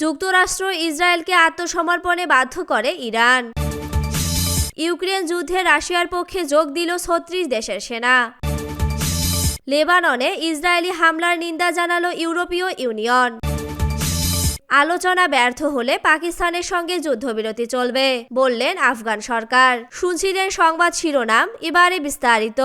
যুক্তরাষ্ট্র ইসরায়েলকে আত্মসমর্পণে বাধ্য করে ইরান। ইউক্রেন যুদ্ধে রাশিয়ার পক্ষে যোগ দিল ছত্রিশ দেশের সেনা। লেবাননে ইসরায়েলি হামলার নিন্দা জানালো ইউরোপীয় ইউনিয়ন। আলোচনা ব্যর্থ হলে পাকিস্তানের সঙ্গে যুদ্ধবিরতি চলবে, বললেন আফগান সরকার। শুনছিলেন সংবাদ শিরোনাম, এবারে বিস্তারিত।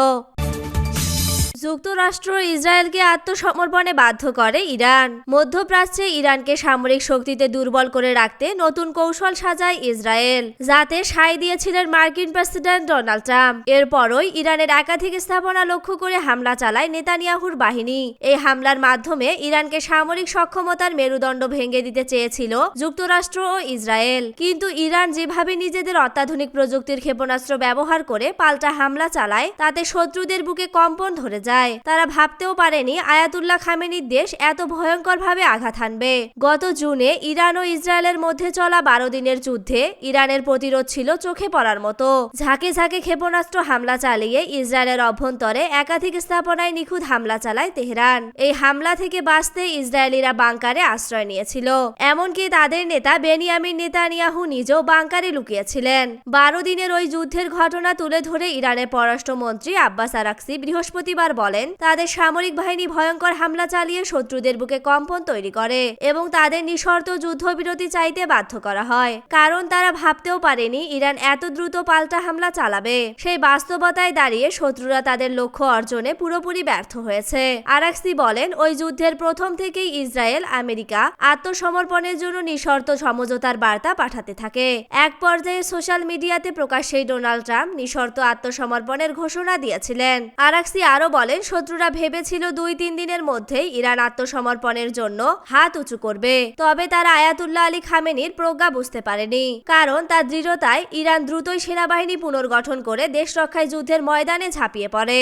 যুক্তরাষ্ট্র ইসরায়েলকে আত্মসমর্পণে বাধ্য করে ইরান। মধ্যপ্রাচ্যে ইরানকে সামরিক শক্তিতে দুর্বল করে রাখতে নতুন কৌশল সাজায় ইসরায়েল, যাতে সায় দিয়েছিলেন মার্কিন প্রেসিডেন্ট ডোনাল্ড ট্রাম্প। এরপরই ইরানের একাধিক স্থাপনা লক্ষ্য করে হামলা চালায় নেতানিয়াহুর বাহিনী। এই হামলার মাধ্যমে ইরানকে সামরিক সক্ষমতার মেরুদণ্ড ভেঙে দিতে চেয়েছিল যুক্তরাষ্ট্র ও ইসরায়েল। কিন্তু ইরান যেভাবে নিজেদের অত্যাধুনিক প্রযুক্তির ক্ষেপণাস্ত্র ব্যবহার করে পাল্টা হামলা চালায়, তাতে শত্রুদের বুকে কম্পন ধরে যায় তারা ভাবতেও পারেনি আয়াতুল্লাহ খামেনির দেশ এত ভয়ঙ্করভাবে আঘাত হানবে। গত জুনে ইরান ও ইসরায়েলের মধ্যে চলা বারো দিনের যুদ্ধে ইরানের প্রতিরোধ ছিল চোখে পড়ার মতো। ঝাঁকে ঝাঁকে ক্ষেপণাস্ত্র হামলা চালিয়ে ইসরায়েলের অভ্যন্তরে একাধিক স্থাপনায় নিখুঁত হামলা চালায় তেহরান। এই হামলা থেকে বাঁচতে ইসরায়েলিরা বাংকারে আশ্রয় নিয়েছিল। এমনকি তাদের নেতা বেনিয়ামিন নেতানিয়াহু নিজেও বাংকারে লুকিয়েছিলেন। বারো দিনের ওই যুদ্ধের ঘটনা তুলে ধরে ইরানের পররাষ্ট্রমন্ত্রী আব্বাস আরাকসি বৃহস্পতিবার বলেন, তাদের সামরিক বাহিনী ভয়ঙ্কর হামলা চালিয়ে শত্রুদের বুকে কম্পন তৈরি করে এবং তাদের নিঃশর্ত যুদ্ধবিরতি চাইতে বাধ্য করা হয়। কারণ তারা ভাবতেও পারেনি ইরান এত দ্রুত পাল্টা হামলা চালাবে। সেই বাস্তবতায় দাঁড়িয়ে শত্রুরা তাদের লক্ষ্য অর্জনে পুরোপুরি ব্যর্থ হয়েছে। আরাকসি বলেন, ওই যুদ্ধের প্রথম থেকেই ইসরায়েল, আমেরিকা আত্মসমর্পণের জন্য নিঃশর্ত সমঝোতার বার্তা পাঠাতে থাকে। এক পর্যায়ে সোশ্যাল মিডিয়াতে প্রকাশ্যেই ডোনাল্ড ট্রাম্প নিঃশর্ত আত্মসমর্পণের ঘোষণা দিয়েছিলেন। আরাকসি আরও বলেন শত্রুরা ভেবেছিল দুই তিন দিনের মধ্যেই ইরান আত্মসমর্পণের জন্য হাত উঁচু করবে। তবে তারা আয়াতুল্লাহ আলী খামেনির প্রজ্ঞা বুঝতে পারেনি। কারণ তার দৃঢ়তায় ইরান দ্রুতই সেনাবাহিনী পুনর্গঠন করে দেশ রক্ষায় যুদ্ধের ময়দানে ঝাঁপিয়ে পড়ে।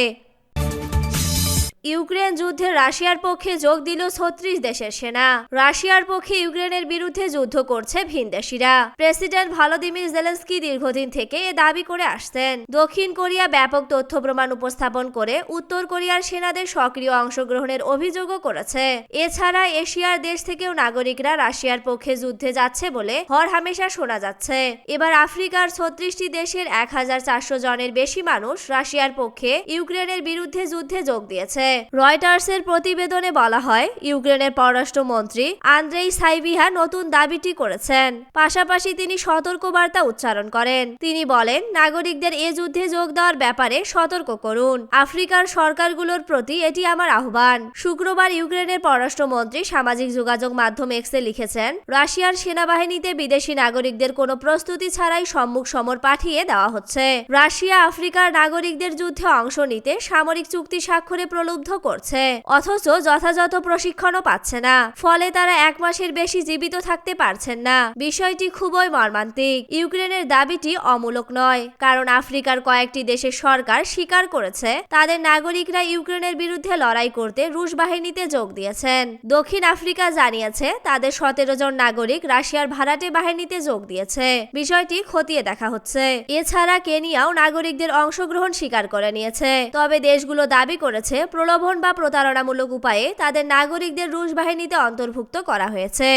ইউক্রেন যুদ্ধে রাশিয়ার পক্ষে যোগ দিল ছত্রিশ দেশের সেনা। রাশিয়ার পক্ষে ইউক্রেনের বিরুদ্ধে যুদ্ধ করছে ভিনদেশিরা প্রেসিডেন্ট ভলোদিমির জেলেন্সকি দীর্ঘদিন থেকে এ দাবি করে আসছেন। দক্ষিণ কোরিয়া ব্যাপক তথ্য প্রমাণ উপস্থাপন করে উত্তর কোরিয়ার সেনাদের সক্রিয় অংশগ্রহণের অভিযোগও করেছে। এছাড়া এশিয়ার দেশ থেকেও নাগরিকরা রাশিয়ার পক্ষে যুদ্ধে যাচ্ছে বলে হর হামেশা শোনা যাচ্ছে। এবার আফ্রিকার ছত্রিশটি দেশের এক হাজার চারশো জনের বেশি মানুষ রাশিয়ার পক্ষে ইউক্রেনের বিরুদ্ধে যুদ্ধে যোগ দিয়েছে। রয়টার্সের প্রতিবেদনে বলা হয়, ইউক্রেনের পররাষ্ট্রমন্ত্রী আন্দ্রেই সাইবিহা নতুন দাবিটি করেছেন। পাশাপাশি তিনি সতর্কবার্তা উচ্চারণ করেন। তিনি বলেন, নাগরিকদের এ যুদ্ধে যোগ দেওয়ার ব্যাপারে সতর্ক করুন। আফ্রিকার সরকারগুলোর প্রতি এটি আমার আহ্বান। শুক্রবার ইউক্রেনের পররাষ্ট্রমন্ত্রী সামাজিক যোগাযোগ মাধ্যম এক্সে লিখেছেন, রাশিয়ার সেনাবাহিনীতে বিদেশি নাগরিকদের কোনো প্রস্তুতি ছাড়াই সম্মুখ সমর পাঠিয়ে দেওয়া হচ্ছে। রাশিয়া আফ্রিকার নাগরিকদের যুদ্ধে অংশ নিতে সামরিক চুক্তি স্বাক্ষরে প্রলুব্ধ করছে। অথচ যথাযথ প্রশিক্ষণও পাচ্ছে না। ফলে তারা এক মাসের বেশি জীবিত থাকতে পারছেন না। বিষয়টি খুবই মর্মান্তিক। ইউক্রেনের দাবিটি অমূলক নয়। কারণ আফ্রিকার কয়েকটি দেশের সরকার স্বীকার করেছে, তাদের নাগরিকরা ইউক্রেনের বিরুদ্ধে লড়াই করতে রুশ বাহিনীতে যোগ দিয়েছেন। দক্ষিণ আফ্রিকা জানিয়েছে, তাদের সতেরো জন নাগরিক রাশিয়ার ভাড়াটে বাহিনীতে যোগ দিয়েছে। বিষয়টি খতিয়ে দেখা হচ্ছে। এছাড়া কেনিয়াও নাগরিকদের অংশগ্রহণ স্বীকার করে নিয়েছে। তবে দেশগুলো দাবি করেছে প্রলোভন বা প্রতারণামূলক উপায়ে তাদের নাগরিকদের রুশ বাহিনীতে অন্তর্ভুক্ত করা হয়েছে।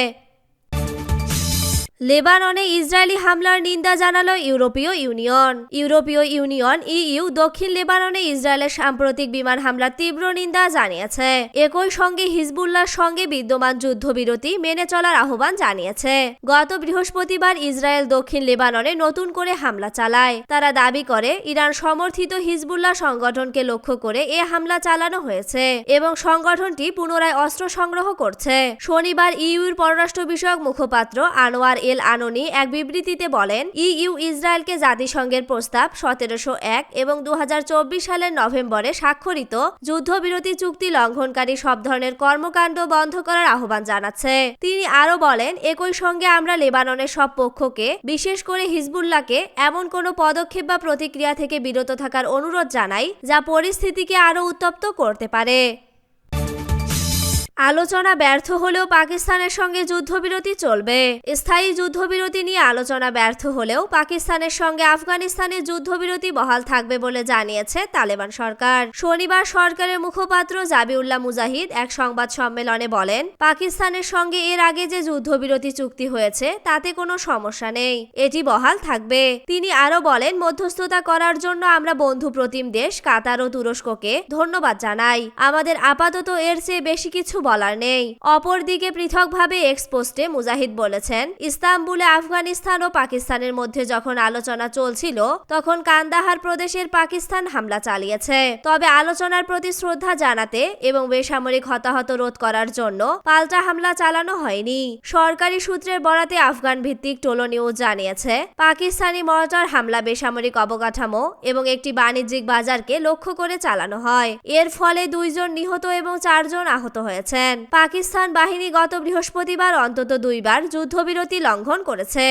লেবাননে ইসরায়েলি হামলার নিন্দা জানালো ইউরোপীয় ইউনিয়ন। ইউরোপীয় ইউনিয়ন ইইউ দক্ষিণ লেবাননে ইসরায়েলের সাম্প্রতিক বিমান হামলার তীব্র নিন্দা জানিয়েছে। একই সঙ্গে হিজবুল্লাহর সঙ্গে বিদ্যমান যুদ্ধবিরতি মেনে চলার আহ্বান জানিয়েছে। গত বৃহস্পতিবার ইসরায়েল দক্ষিণ লেবাননে নতুন করে হামলা চালায়। তারা দাবি করে, ইরান সমর্থিত হিজবুল্লাহ সংগঠনকে লক্ষ্য করে এ হামলা চালানো হয়েছে এবং সংগঠনটি পুনরায় অস্ত্র সংগ্রহ করছে। শনিবার ইউর পররাষ্ট্র বিষয়ক মুখপাত্র আনোয়ার এল আননি এক বিবৃতিতে বলেন, ইইউ ইসরায়েলকে জাতিসংঘের প্রস্তাব সতেরোশো এক এবং দু হাজার চব্বিশ সালের নভেম্বরে স্বাক্ষরিত যুদ্ধবিরতি চুক্তি লঙ্ঘনকারী সব ধরনের কর্মকাণ্ড বন্ধ করার আহ্বান জানাচ্ছে। তিনি আরও বলেন, একই সঙ্গে আমরা লেবাননের সব পক্ষকে, বিশেষ করে হিজবুল্লাহকে, এমন কোনো পদক্ষেপ বা প্রতিক্রিয়া থেকে বিরত থাকার অনুরোধ জানাই, যা পরিস্থিতিকে আরও উত্তপ্ত করতে পারে। আলোচনা ব্যর্থ হলেও পাকিস্তানের সঙ্গে যুদ্ধবিরতি চলবে। স্থায়ী যুদ্ধবিরতি নিয়ে আলোচনা ব্যর্থ হলেও পাকিস্তানের সঙ্গে আফগানিস্তানের যুদ্ধবিরতি বহাল থাকবে বলে জানিয়েছে তালেবান সরকার। শনিবার সরকারের মুখপাত্র জাবিউল্লাহ মুজাহিদ এক সংবাদ সম্মেলনে বলেন, পাকিস্তানের সঙ্গে এর আগে যে যুদ্ধবিরতি চুক্তি হয়েছে, তাতে কোনো সমস্যা নেই। এটি বহাল থাকবে। তিনি আরও বলেন, মধ্যস্থতা করার জন্য আমরা বন্ধু প্রতিম দেশ, কাতার ও তুরস্ককে ধন্যবাদ জানাই। আমাদের আপাতত এর চেয়ে বেশি কিছু বলার নেই। অপরদিকে পৃথকভাবে এক্সপোস্টে মুজাহিদ বলেছেন, ইস্তাম্বুলে আফগানিস্তান ও পাকিস্তানের মধ্যে যখন আলোচনা চলছিল, তখন কান্দাহার প্রদেশের পাকিস্তান হামলা চালিয়েছে। তবে আলোচনার প্রতি শ্রদ্ধা জানাতে এবং বেসামরিক হতাহত রোধ করার জন্য পাল্টা হামলা চালানো হয়নি। সরকারি সূত্রের বরাতে আফগান ভিত্তিক টোলো নিউজ জানিয়েছে, পাকিস্তানি মর্টার হামলা বেসামরিক অবকাঠামো এবং একটি বাণিজ্যিক বাজারকে লক্ষ্য করে চালানো হয়। এর ফলে দুইজন নিহত এবং চারজন আহত হয়েছেন পাকিস্তান বাহিনী গত বৃহস্পতিবার অন্তত দুইবার যুদ্ধবিরতি লঙ্ঘন করেছে।